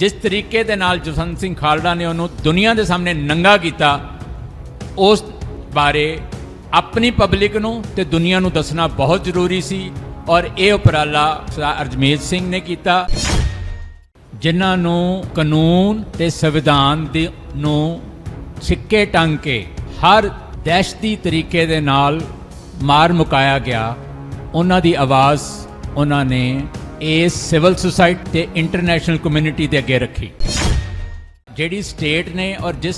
ਜਿਸ ਤਰੀਕੇ ਦੇ ਨਾਲ ਜਸਵੰਤ ਸਿੰਘ ਖਾਲੜਾ ਨੇ ਉਹਨੂੰ ਦੁਨੀਆ ਦੇ ਸਾਹਮਣੇ ਨੰਗਾ ਕੀਤਾ, ਉਸ ਬਾਰੇ ਆਪਣੀ ਪਬਲਿਕ ਨੂੰ ਤੇ ਦੁਨੀਆ ਨੂੰ ਦੱਸਣਾ ਬਹੁਤ ਜ਼ਰੂਰੀ ਸੀ ਔਰ ਇਹ ਉਪਰਾਲਾ ਸਰਦਾਰ ਅਰਜਮੇਜ ਸਿੰਘ ਨੇ ਕੀਤਾ, ਜਿਨ੍ਹਾਂ ਨੂੰ ਕਾਨੂੰਨ ਤੇ ਸੰਵਿਧਾਨ ਦੇ ਨੂੰ ਸਿੱਕੇ ਟੰਗ ਕੇ ਹਰ ਦਹਿਸ਼ਤੀ ਤਰੀਕੇ ਦੇ ਨਾਲ ਮਾਰ ਮੁਕਾਇਆ ਗਿਆ, ਉਹਨਾਂ ਦੀ ਆਵਾਜ਼ ਉਹਨਾਂ ਨੇ ਇਸ ਸਿਵਲ ਸੁਸਾਇਟੀ ਤੇ ਇੰਟਰਨੈਸ਼ਨਲ ਕਮਿਊਨਿਟੀ ਦੇ ਅੱਗੇ ਰੱਖੀ। ਜਿਹੜੀ ਸਟੇਟ ਨੇ ਔਰ ਜਿਸ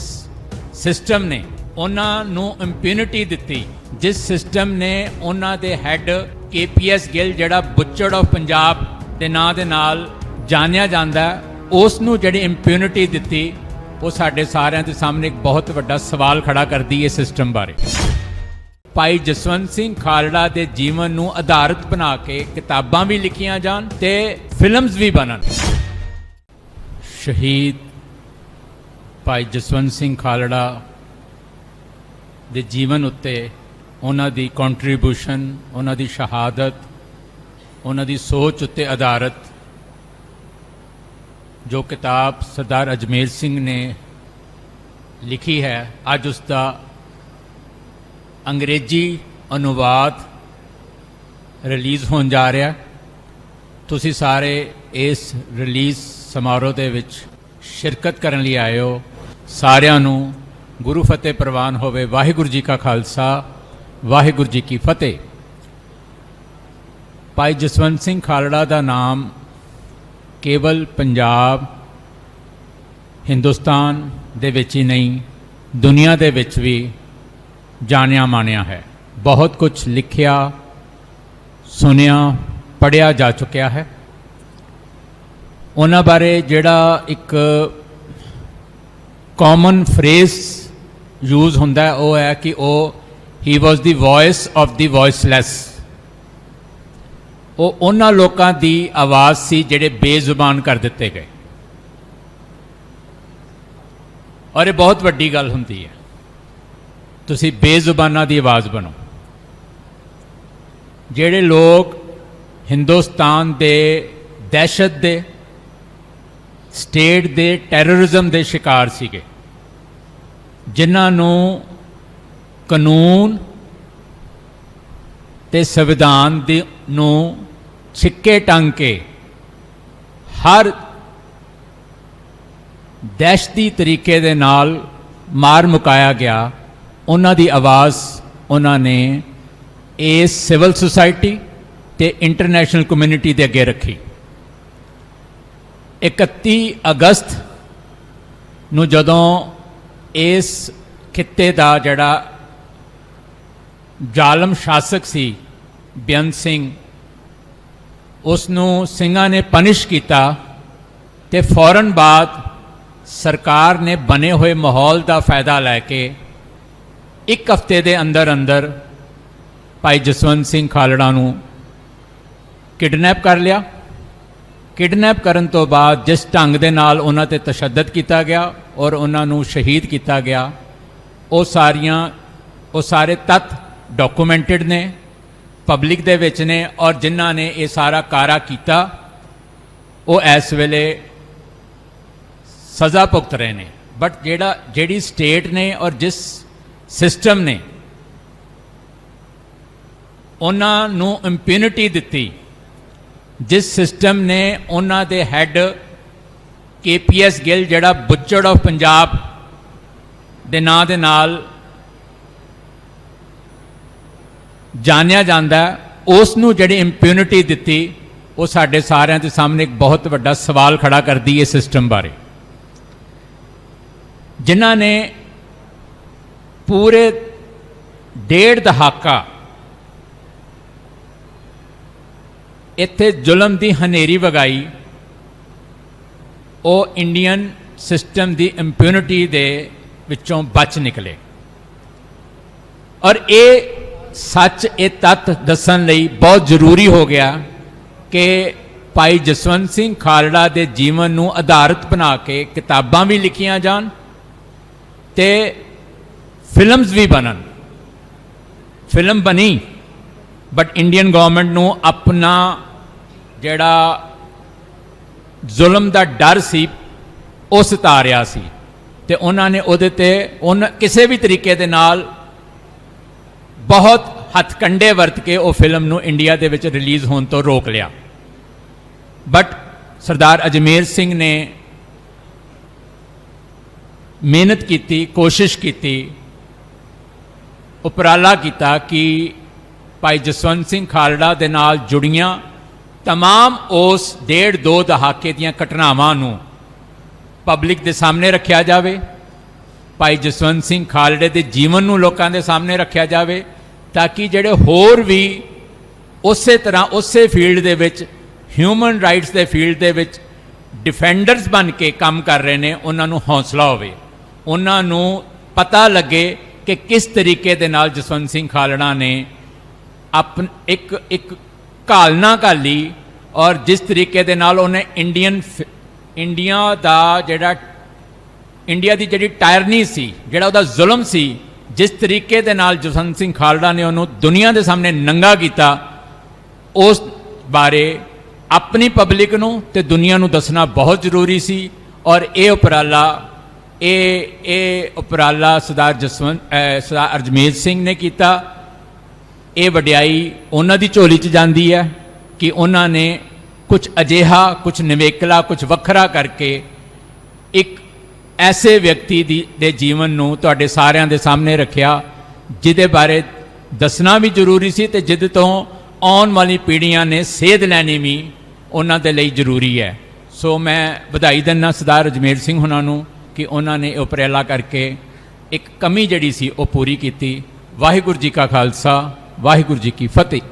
ਸਿਸਟਮ ਨੇ ਉਹਨਾਂ ਨੂੰ ਇੰਪਿਊਨਿਟੀ ਦਿੱਤੀ, ਜਿਸ ਸਿਸਟਮ ਨੇ ਉਹਨਾਂ ਦੇ ਹੈੱਡ ਕੇਪੀਐਸ ਗਿੱਲ, ਜਿਹੜਾ ਬੁੱਚੜ ਆਫ ਪੰਜਾਬ ਦੇ ਨਾਂ ਦੇ ਨਾਲ ਜਾਣਿਆ ਜਾਂਦਾ, ਉਸ ਨੂੰ ਜਿਹੜੀ ਇੰਪਿਊਨਿਟੀ ਦਿੱਤੀ, ਉਹ ਸਾਡੇ ਸਾਰਿਆਂ ਦੇ ਸਾਹਮਣੇ ਇੱਕ ਬਹੁਤ ਵੱਡਾ ਸਵਾਲ ਖੜਾ ਕਰਦੀ ਹੈ ਸਿਸਟਮ ਬਾਰੇ। ਭਾਈ ਜਸਵੰਤ ਸਿੰਘ ਖਾਲੜਾ ਦੇ ਜੀਵਨ ਨੂੰ ਆਧਾਰਿਤ ਬਣਾ ਕੇ ਕਿਤਾਬਾਂ ਵੀ ਲਿਖੀਆਂ ਜਾਣ ਤੇ ਫਿਲਮਸ ਵੀ ਬਣਨ। ਸ਼ਹੀਦ ਭਾਈ ਜਸਵੰਤ ਸਿੰਘ ਖਾਲੜਾ ਦੇ ਜੀਵਨ ਉੱਤੇ ਉਹਨਾਂ ਦੀ ਕੰਟਰੀਬਿਊਸ਼ਨ ਉਹਨਾਂ ਦੀ ਸ਼ਹਾਦਤ, ਉਹਨਾਂ ਦੀ ਸੋਚ ਉੱਤੇ ਆਧਾਰਿਤ ਜੋ ਕਿਤਾਬ ਸਰਦਾਰ ਅਜਮੇਰ ਸਿੰਘ ਨੇ ਲਿਖੀ ਹੈ, ਅੱਜ ਉਸ ਦਾ ਅੰਗਰੇਜ਼ੀ ਅਨੁਵਾਦ ਰਿਲੀਜ਼ ਹੋਣ ਜਾ ਰਿਹਾ। ਤੁਸੀਂ ਸਾਰੇ ਇਸ ਰਿਲੀਜ਼ ਸਮਾਰੋਹ ਦੇ ਵਿੱਚ ਸ਼ਿਰਕਤ ਕਰਨ ਲਈ ਆਏ ਹੋ। ਸਾਰਿਆਂ ਨੂੰ ਗੁਰੂ ਫਤਿਹ ਪ੍ਰਵਾਨ ਹੋਵੇ। ਵਾਹਿਗੁਰੂ ਜੀ ਕਾ ਖਾਲਸਾ, ਵਾਹਿਗੁਰੂ ਜੀ ਕੀ ਫਤਿਹ। ਭਾਈ ਜਸਵੰਤ ਸਿੰਘ ਖਾਲੜਾ ਦਾ ਨਾਮ ਕੇਵਲ ਪੰਜਾਬ, ਹਿੰਦੁਸਤਾਨ ਦੇ ਵਿੱਚ ਹੀ ਨਹੀਂ, ਦੁਨੀਆ ਦੇ ਵਿੱਚ ਵੀ ਜਾਣਿਆ ਮਾਣਿਆ ਹੈ। ਬਹੁਤ ਕੁਝ ਲਿਖਿਆ ਸੁਨਿਆ ਪੜਿਆ ਜਾ ਚੁੱਕਿਆ ਹੈ। ਉਹਨਾਂ ਬਾਰੇ ਜਿਹੜਾ ਇੱਕ ਕਾਮਨ ਫਰੇਜ਼ ਯੂਜ਼ ਹੁੰਦਾ ਹੈ, ਉਹ ਹੈ ਕਿ ਉਹ ਹੀ ਵਾਸ ਦੀ ਵੌਇਸ ਆਫ ਦੀ ਵੌਇਸਲੈਸ ਉਹ ਉਹਨਾਂ ਲੋਕਾਂ ਦੀ ਆਵਾਜ਼ ਸੀ ਜਿਹੜੇ ਬੇਜ਼ੁਬਾਨ ਕਰ ਦਿੱਤੇ ਗਏ। ਔਰ ਇਹ ਬਹੁਤ ਵੱਡੀ ਗੱਲ ਹੁੰਦੀ ਹੈ। ਤੁਸੀਂ ਬੇਜ਼ੁਬਾਨਾਂ ਦੀ ਆਵਾਜ਼ ਬਣੋ। ਜਿਹੜੇ ਲੋਕ ਹਿੰਦੁਸਤਾਨ ਦੇ ਦਹਿਸ਼ਤ ਦੇ, ਸਟੇਟ ਦੇ ਟੈਰਰਿਜ਼ਮ ਦੇ ਸ਼ਿਕਾਰ ਸੀਗੇ, ਜਿਨ੍ਹਾਂ ਨੂੰ ਕਾਨੂੰਨ ਤੇ ਸੰਵਿਧਾਨ ਦੇ ਨੂੰ ਛਿੱਕੇ ਟੰਗ ਕੇ ਹਰ ਦਹਿਸ਼ਤੀ ਤਰੀਕੇ ਦੇ ਨਾਲ ਮਾਰ ਮੁਕਾਇਆ ਗਿਆ। ਉਹਨਾਂ ਦੀ ਆਵਾਜ਼, ਉਹਨਾਂ ਨੇ ਇਸ ਸਿਵਲ ਸੁਸਾਇਟੀ ਤੇ ਇੰਟਰਨੈਸ਼ਨਲ ਕਮਿਊਨਿਟੀ ਦੇ ਅੱਗੇ ਰੱਖੀ। 31 ਅਗਸਤ ਨੂੰ ਜਦੋਂ ਇਸ ਖਿੱਤੇ ਦਾ ਜਿਹੜਾ ਜ਼ਾਲਮ ਸ਼ਾਸਕ ਸੀ ਬੇਅੰਤ ਸਿੰਘ ਉਸ ਨੂੰ ਸਿੰਘਾਂ ਨੇ ਪਨਿਸ਼ ਕੀਤਾ ਤੇ ਫੌਰਨ ਬਾਅਦ ਸਰਕਾਰ ਨੇ ਬਣੇ ਹੋਏ ਮਾਹੌਲ ਦਾ ਫਾਇਦਾ ਲੈ ਕੇ ਇੱਕ ਹਫ਼ਤੇ ਦੇ ਅੰਦਰ ਅੰਦਰ ਭਾਈ ਜਸਵੰਤ ਸਿੰਘ ਖਾਲੜਾ ਨੂੰ ਕਿਡਨੈਪ ਕਰ ਲਿਆ। ਕਿਡਨੈਪ ਕਰਨ ਤੋਂ ਬਾਅਦ ਜਿਸ ਢੰਗ ਦੇ ਨਾਲ ਉਹਨਾਂ ਤੇ ਤਸ਼ੱਦਦ ਕੀਤਾ ਗਿਆ ਔਰ ਉਹਨਾਂ ਨੂੰ ਸ਼ਹੀਦ ਕੀਤਾ ਗਿਆ, ਉਹ ਸਾਰੀਆਂ, ਉਹ ਸਾਰੇ ਤੱਥ ਡਾਕੂਮੈਂਟਡ ਨੇ ਪਬਲਿਕ ਦੇ ਵਿੱਚ ਨੇ ਔਰ ਜਿਨ੍ਹਾਂ ਨੇ ਇਹ ਸਾਰਾ ਕਾਰਾ ਕੀਤਾ, ਉਹ ਇਸ ਵੇਲੇ ਸਜ਼ਾ ਭੁਗਤ ਰਹੇ ਨੇ। ਬਟ ਜਿਹੜਾ, ਜਿਹੜੀ ਸਟੇਟ ਨੇ ਔਰ ਜਿਸ ਸਿਸਟਮ ਨੇ। ਉਹਨਾਂ ਨੂੰ ਇੰਪਿਊਨਿਟੀ ਦਿੱਤੀ। ਜਿਸ ਸਿਸਟਮ ਨੇ ਉਹਨਾਂ ਦੇ ਹੈੱਡ ਕੇਪੀਐਸ ਗਿੱਲ, ਜਿਹੜਾ ਬੁੱਚੜ ਆਫ ਪੰਜਾਬ ਦੇ ਨਾਂ ਦੇ ਨਾਲ ਜਾਣਿਆ ਜਾਂਦਾ ਉਸ ਨੂੰ ਜਿਹੜੀ ਇੰਪਿਊਨਿਟੀ ਦਿੱਤੀ, ਉਹ ਸਾਡੇ ਸਾਰਿਆਂ ਦੇ ਸਾਹਮਣੇ ਇੱਕ ਬਹੁਤ ਵੱਡਾ ਸਵਾਲ ਖੜਾ ਕਰਦੀ ਹੈ ਸਿਸਟਮ ਬਾਰੇ। ਜਿਨ੍ਹਾਂ ਨੇ ਪੂਰੇ ਡੇਢ ਦਹਾਕਾ ਇੱਥੇ ਜ਼ੁਲਮ ਦੀ ਹਨੇਰੀ ਵਗਾਈ, ਉਹ ਇੰਡੀਅਨ ਸਿਸਟਮ ਦੀ ਇੰਪਿਊਨਿਟੀ ਦੇ ਵਿੱਚੋਂ ਬਚ ਨਿਕਲੇ। ਔਰ ਇਹ ਸੱਚ, ਇਹ ਤੱਤ ਦੱਸਣ ਲਈ ਬਹੁਤ ਜ਼ਰੂਰੀ ਹੋ ਗਿਆ ਕਿ ਭਾਈ ਜਸਵੰਤ ਸਿੰਘ ਖਾਲੜਾ ਦੇ ਜੀਵਨ ਨੂੰ ਆਧਾਰਿਤ ਬਣਾ ਕੇ ਕਿਤਾਬਾਂ ਵੀ ਲਿਖੀਆਂ ਜਾਣ ਤੇ ਫਿਲਮਸ ਵੀ ਬਣਨ। ਫਿਲਮ ਬਣੀ ਬਟ ਇੰਡੀਅਨ ਗਵਰਨਮੈਂਟ ਨੂੰ ਆਪਣਾ ਜਿਹੜਾ ਜ਼ੁਲਮ ਦਾ ਡਰ ਸੀ, ਉਹ ਸਿਤਾਰਿਆ ਸੀ। ਤੇ ਉਹਨਾਂ ਨੇ ਉਹਦੇ ਤੇ ਉਹਨਾਂ ਕਿਸੇ ਵੀ ਤਰੀਕੇ ਦੇ ਨਾਲ ਬਹੁਤ ਹੱਥਕੰਡੇ ਵਰਤ ਕੇ ਉਹ ਫਿਲਮ ਨੂੰ ਇੰਡੀਆ ਦੇ ਵਿੱਚ ਰਿਲੀਜ਼ ਹੋਣ ਤੋਂ ਰੋਕ ਲਿਆ। ਬਟ ਸਰਦਾਰ ਅਜਮੇਰ ਸਿੰਘ ਨੇ ਮਿਹਨਤ ਕੀਤੀ, ਕੋਸ਼ਿਸ਼ ਕੀਤੀ ਉਪਰਾਲਾ ਕੀਤਾ ਕਿ ਭਾਈ ਜਸਵੰਤ ਸਿੰਘ ਖਾਲੜਾ ਦੇ ਨਾਲ ਜੁੜੀਆਂ तमाम ਉਸ ਡੇਢ ਦੋ ਦਹਾਕੇ ਦੀਆਂ ਘਟਨਾਵਾਂ ਨੂੰ ਪਬਲਿਕ ਦੇ ਸਾਹਮਣੇ ਰੱਖਿਆ ਜਾਵੇ ਭਾਈ ਜਸਵੰਤ ਸਿੰਘ ਖਾਲੜੇ ਦੇ ਜੀਵਨ ਨੂੰ ਲੋਕਾਂ ਦੇ ਸਾਹਮਣੇ ਰੱਖਿਆ ਜਾਵੇ ਤਾਂ ਕਿ ਜਿਹੜੇ ਹੋਰ ਵੀ ਉਸੇ ਤਰ੍ਹਾਂ ਉਸੇ ਫੀਲਡ ਦੇ ਵਿੱਚ ਹਿਊਮਨ ਰਾਈਟਸ ਦੇ ਫੀਲਡ ਦੇ ਵਿੱਚ ਡਿਫੈਂਡਰਸ ਬਣ ਕੇ ਕੰਮ ਕਰ ਰਹੇ ਨੇ ਉਹਨਾਂ ਨੂੰ ਹੌਸਲਾ ਹੋਵੇ ਉਹਨਾਂ ਨੂੰ ਪਤਾ ਲੱਗੇ ਕਿ ਕਿਸ ਤਰੀਕੇ ਦੇ ਨਾਲ ਜਸਵੰਤ ਸਿੰਘ ਖਾਲੜਾ ਨੇ ਆਪਨ, ਇੱਕ ਇੱਕ ਘਾਲਣਾ ਘਾਲੀ ਔਰ ਜਿਸ ਤਰੀਕੇ ਦੇ ਨਾਲ ਉਹਨੇ ਇੰਡੀਅਨ ਫਿ- ਇੰਡੀਆ ਦਾ ਜਿਹੜਾ, ਇੰਡੀਆ ਦੀ ਜਿਹੜੀ ਟਾਇਰਨੀ ਸੀ, ਜਿਹੜਾ ਉਹਦਾ ਜ਼ੁਲਮ ਸੀ, ਜਿਸ ਤਰੀਕੇ ਦੇ ਨਾਲ ਜਸਵੰਤ ਸਿੰਘ ਖਾਲੜਾ ਨੇ ਉਹਨੂੰ ਦੁਨੀਆ ਦੇ ਸਾਹਮਣੇ ਨੰਗਾ ਕੀਤਾ, ਉਸ ਬਾਰੇ ਆਪਣੀ ਪਬਲਿਕ ਨੂੰ ਤੇ ਦੁਨੀਆ ਨੂੰ ਦੱਸਣਾ ਬਹੁਤ ਜ਼ਰੂਰੀ ਸੀ ਔਰ ਇਹ ਉਪਰਾਲਾ ਇਹ ਇਹ ਉਪਰਾਲਾ ਸਰਦਾਰ ਜਸਵੰਤ ਸਰਦਾਰ ਅਰਜਮੇਜ ਸਿੰਘ ਨੇ ਕੀਤਾ। ਇਹ ਵਡਿਆਈ ਉਹਨਾਂ ਦੀ ਝੋਲੀ 'ਚ ਜਾਂਦੀ ਹੈ ਕਿ ਉਹਨਾਂ ਨੇ ਕੁਝ ਅਜਿਹਾ ਕੁਝ ਨਿਵੇਕਲਾ ਕੁਝ ਵੱਖਰਾ ਕਰਕੇ ਇੱਕ ਐਸੇ ਵਿਅਕਤੀ ਦੀ, ਦੇ ਜੀਵਨ ਨੂੰ ਤੁਹਾਡੇ ਸਾਰਿਆਂ ਦੇ ਸਾਹਮਣੇ ਰੱਖਿਆ, ਜਿਹਦੇ ਬਾਰੇ ਦੱਸਣਾ ਵੀ ਜ਼ਰੂਰੀ ਸੀ ਤੇ ਜਿੱਦ ਤੋਂ ਆਉਣ ਵਾਲੀ ਪੀੜ੍ਹੀਆਂ ਨੇ ਸੇਧ ਲੈਣੀ ਵੀ ਉਹਨਾਂ ਦੇ ਲਈ ਜ਼ਰੂਰੀ ਹੈ। ਸੋ ਮੈਂ ਵਧਾਈ ਦਿੰਦਾ ਸਰਦਾਰ ਅਜਮੇਰ ਸਿੰਘ ਹੁਣਾਂ ਨੂੰ। ਕਿ ਉਹਨਾਂ ਨੇ ਇਹ ਉਪਰਾਲਾ ਕਰਕੇ ਇੱਕ ਕਮੀ ਜਿਹੜੀ ਸੀ ਉਹ ਪੂਰੀ ਕੀਤੀ। ਵਾਹਿਗੁਰੂ ਜੀ ਕਾ ਖਾਲਸਾ, ਵਾਹਿਗੁਰੂ ਜੀ ਕੀ ਫਤਿਹ।